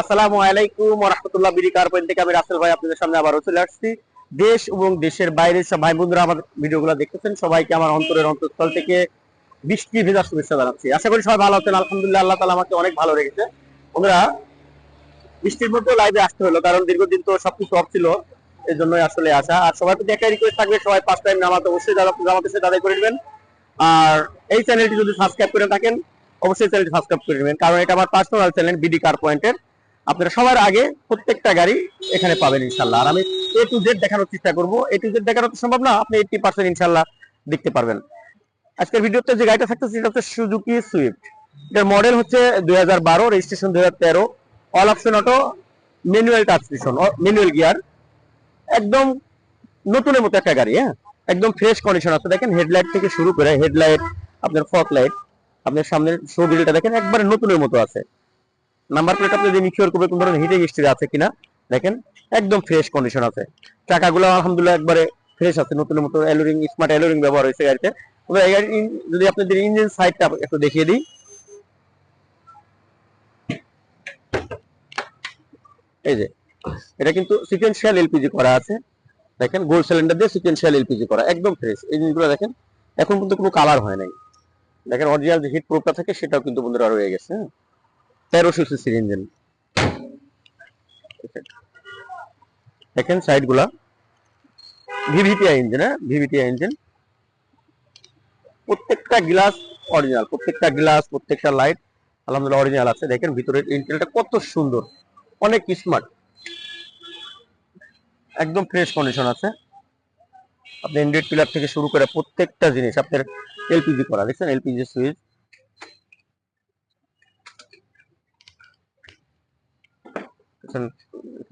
আসসালামু আলাইকুম রহমতুল্লাহ থেকে আমি রাসেল ভাই আপনাদের সামনে আবারও চলে আসছি। দেশ এবং দেশের বাইরের সব ভাই বন্ধুরা আমার ভিডিওগুলো দেখতেছেন, সবাইকে আমার অন্তরের অন্তঃস্থল থেকে বৃষ্টি ভেজার শুভেচ্ছা জানাচ্ছি। আশা করি সবাই ভালো আছেন, আলহামদুলিল্লাহ আল্লাহ তালা আমাকে অনেক ভালো রেখেছে। বন্ধুরা, বৃষ্টির মধ্যে লাইভে আসতে হলো, কারণ দীর্ঘদিন তো সবকিছু অফ ছিল এই জন্যই আসলে আসা। আর সবাই প্রতি একটা রিকোয়েস্ট থাকবে সবাই ফার্স্ট টাইম নামাতে অবশ্যই জামাতে সাথে আদায় করে নেবেন। আর এই চ্যানেলটি যদি সাবস্ক্রাইব করে থাকেন, অবশ্যই চ্যানেলটি সাবস্ক্রাইব করে নেবেন, কারণ এটা আমার পার্সোনাল চ্যানেল বিডি কার পয়েন্টের আপনারা সবার আগে প্রত্যেকটা গাড়ি এখানে পাবেন ইনশাল্লাহ আর আমি এ টু জেড দেখানোর চেষ্টা করব। এ টু জেড দেখানো তো সম্ভব না, আপনি এইটি পার্সেন্ট ইনশাল্লাহ দেখতে পারবেন। আজকের ভিডিওতে যে গাড়িটা থাকতেছে, সেটা হচ্ছে সুজুকি সুইফট এটার মডেল হচ্ছে দুই হাজার বারো রেজিস্ট্রেশন দুই হাজার তেরো। All option auto manual transmission manual gear একদম নতুনের মতো একটা গাড়ি হ্যাঁ? একদম ফ্রেশ কন্ডিশন আছে। দেখেন হেডলাইট থেকে শুরু করে হেডলাইট আপনার ফক লাইট আপনার সামনের শো গ্রিলটা দেখেন, একবারে নতুনের মতো আছে। নাম্বার প্লেট আপনি যদি মিকিওর করবে কোন ধরনের হিটিং হিস্ট্রি আছে কিনা, দেখেন, একদম ফ্রেশ কন্ডিশন আছে। চাকাগুলো আলহামদুলিল্লাহ একবারে ফ্রেশ আছে নতুনের মতো এলোরিং স্মার্ট এলোরিং ব্যবহার হয়েছে গাড়িতে। তবে এই গাড়ির যদি আপনাদের ইঞ্জিন সাইডটা একটু দেখিয়ে দিই। এই যে, এটা কিন্তু সিকোয়েন্সিয়াল এলপিজি করা আছে। দেখেন গোল্ড সিলিন্ডার দিয়ে সিকোয়েন্সিয়াল এলপিজি করা, একদম ফ্রেশ এই জিনিসগুলো দেখেন, এখন কিন্তু কোনো কালার হয় নাই। দেখেন অরিজিনাল যে হিট প্রুফটা থাকে, সেটাও কিন্তু বন্ধুরা রয়ে গেছে হ্যাঁ। তেরোশো সিসির ইঞ্জিন। দেখেন। সাইডগুলা ভিভিটিআই ইঞ্জিন হ্যাঁ? VVTI engine. প্রত্যেকটা গ্লাস অরিজিনাল, প্রত্যেকটা গ্লাস, প্রত্যেকটা লাইট, আলহামদুলিল্লাহ অরিজিনাল আছে। দেখেন ভিতরের ইন্টেরিয়রটা কত সুন্দর, অনেক স্মার্ট। একদম ফ্রেশ কন্ডিশন আছে। আপনি ইন্ডিয়েট পিলার থেকে শুরু করে প্রত্যেকটা জিনিস আপনার এলপিজি করা, দেখছেন? এলপিজি সুইচ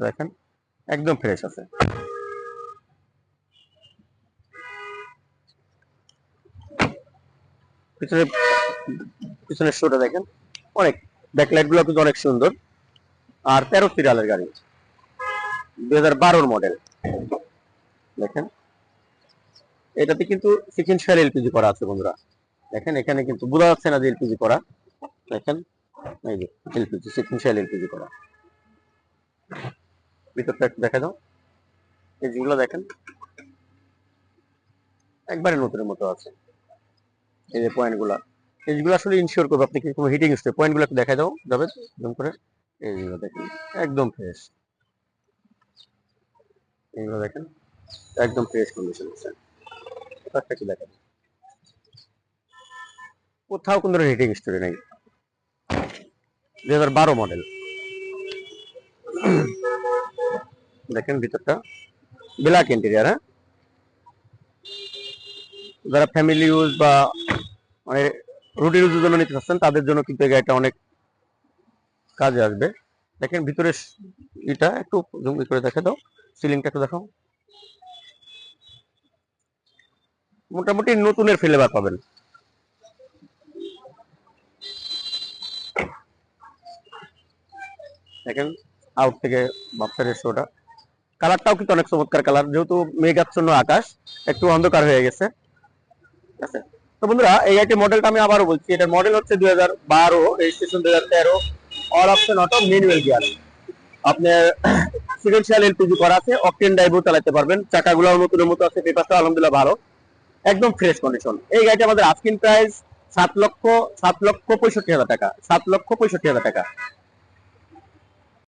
দেখেন, একদম ফ্রেশ আছে। পিছনে, পিছনের শোটা দেখেন, অনেক ব্যাকলাইটগুলো অনেক সুন্দর। আর তেরো সিরিয়ালের গাড়ি দুই হাজার বারোর মডেল দেখেন, এটাতে কিন্তু সিকেন্সিয়াল এলপিজি করা আছে বন্ধুরা। দেখেন, এখানে কিন্তু বোঝা যাচ্ছে না যে এলপিজি করা। দেখেন, এই যে এলপিজি সিকেন্সিয়াল এলপিজি করা। ভিতরটা একটু দেখা দাও এই দেখেন। একবারে নতুনের মতো আছে। এই যে পয়েন্টগুলা। এইগুলো আসলে ইনশিওর করবে আপনি কোনো হিটিং স্টে পয়েন্টগুলো একটু দেখা দাও যাবে জুম করে। এইগুলো দেখেন। একদম ফ্রেশ এইগুলো দেখেন। একদম ফ্রেশ কন্ডিশন আছে। কি দেখেন কোথাও কোনো ধরনের হিটিং স্টোরি নেই। দুই হাজার বারো মডেল দেখেন ভিতরটা। ব্ল্যাক ইন্টেরিয়ার হ্যাঁ? যারা ফ্যামিলি ইউজ বা মানে রুটি ইউজের জন্য নিতে চাচ্ছেন, তাদের জন্য কিন্তু এই গাড়িটা অনেক কাজে আসবে। দেখেন ভিতরে এটা একটু জুম করে দেখে দাও। সিলিংটা একটু দেখাও। মোটামুটি নতুনের ফ্লেভার পাবেন। দেখেন আউট থেকে শোটা কালারটাও কিন্তু অনেক চমৎকার কালার যেহেতু মেঘাচ্ছন্ন আকাশ, একটু অন্ধকার হয়ে গেছে। ঠিক আছে? তো বন্ধুরা, এই গাড়িটির মডেলটা আমি আবারও বলছি। এটার মডেল হচ্ছে দুই হাজার বারো রেজিস্ট্রেশন দুই হাজার তেরো all option auto manual gear আপনার সিকেন্সিয়াল এলপিজি করা আছে অকটেন ড্রাইভও চালাতে পারবেন। চাকাগুলো নতুনের মতো আছে পেপারটা আলহামদুলিল্লাহ ভালো। একদম ফ্রেশ কন্ডিশন এই গাড়িটা আমাদের আস্কিং প্রাইস সাত লক্ষ সাত লক্ষ পঁয়ষট্টি হাজার টাকা, সাত লক্ষ পঁয়ষট্টি হাজার টাকা।